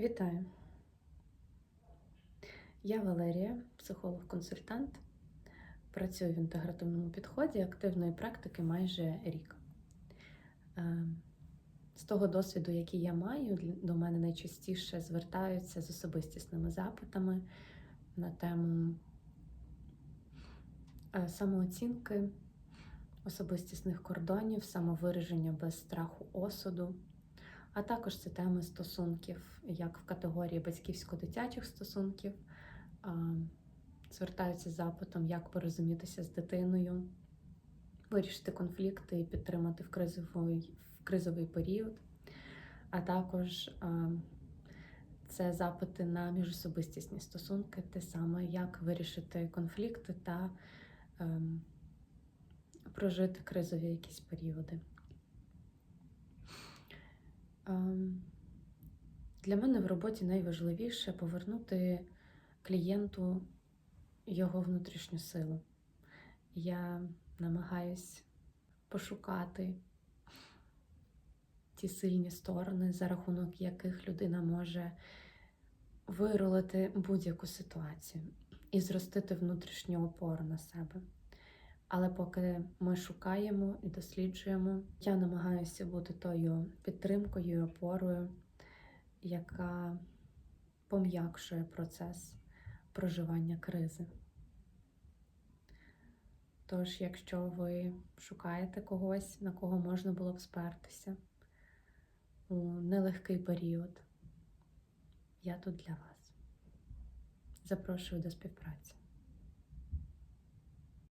Вітаю! Я Валерія, психолог-консультант. Працюю в інтегративному підході активної практики майже рік. Е, З того досвіду, який я маю, до мене найчастіше звертаються з особистісними запитами на тему е, самооцінки, особистісних кордонів, самовираження без страху осуду. А також це теми стосунків, як в категорії батьківсько-дитячих стосунків, звертаються з запитом, як порозумітися з дитиною, вирішити конфлікти і підтримати в кризовий, в кризовий період. А також це запити на міжособистісні стосунки, те саме, як вирішити конфлікти та ем, прожити кризові якісь періоди. Ем, Для мене в роботі найважливіше повернути клієнту його внутрішню силу. Я намагаюсь пошукати ті сильні сторони, за рахунок яких людина може виролити будь-яку ситуацію і зростити внутрішню опору на себе. Але поки ми шукаємо і досліджуємо, я намагаюся бути тою підтримкою і опорою, яка пом'якшує процес проживання кризи. Тож, якщо ви шукаєте когось, на кого можна було б спертися у нелегкий період, я тут для вас. Запрошую до співпраці.